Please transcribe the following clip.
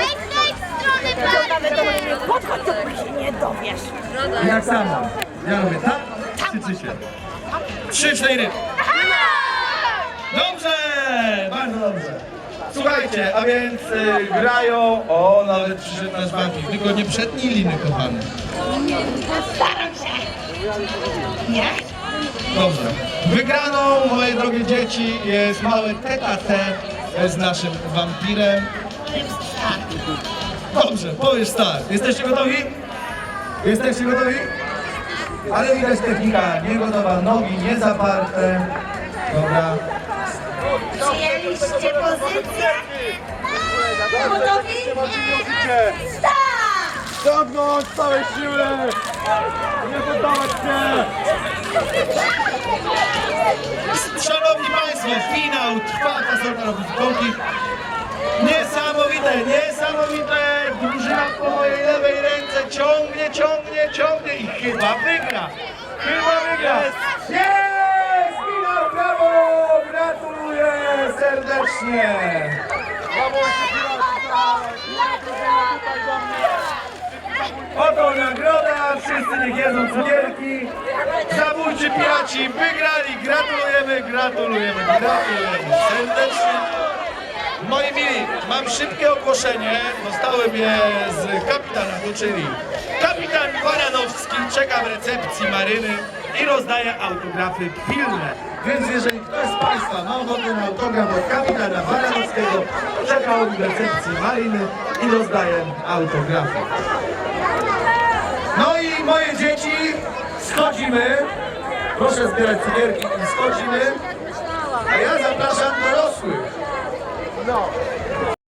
Ej, z tej strony mnie podchodź, to się nie dowiesz. I tak samo. Ja robię tak, krzyczycie. Trzy, cztery. Dobrze! Bardzo dobrze. Słuchajcie, a więc y, grają... O, nawet przyszedł nasz wampir. Tylko nie przedni liny, kochany. Dobrze. Wygraną, moje drogie dzieci, jest małe tete z naszym wampirem. Dobrze, powiesz tak. Jesteście gotowi? Jesteście gotowi? Ale widać technika niegotowa, nogi niezaparte. Dobra. Przyjęliście pozycję? Gotowi? Start! Ciągnąć całe siły! Nie poddawać się! Szanowni Państwo, finał trwa, ta sorta robi. Niesamowite, niesamowite! Drużyna po mojej lewej ręce ciągnie, ciągnie, ciągnie i chyba wygra! Chyba wygra! Jest! Finał, brawo! Gratuluję serdecznie! Oto nagroda, wszyscy niech jedzą cukierki. Zabójczy piaci wygrali, gratulujemy, gratulujemy, gratulujemy serdecznie. Moi mili, mam szybkie ogłoszenie, dostałem je z kapitana, czyli kapitan Baranowski czeka w recepcji maryny i rozdaje autografy pilne. Więc jeżeli ktoś z Państwa ma ochotę na autograf od kapitana Baranowskiego, czeka on w recepcji mariny i rozdaje autografy. No i moje dzieci, schodzimy. Proszę zbierać cukierki i schodzimy.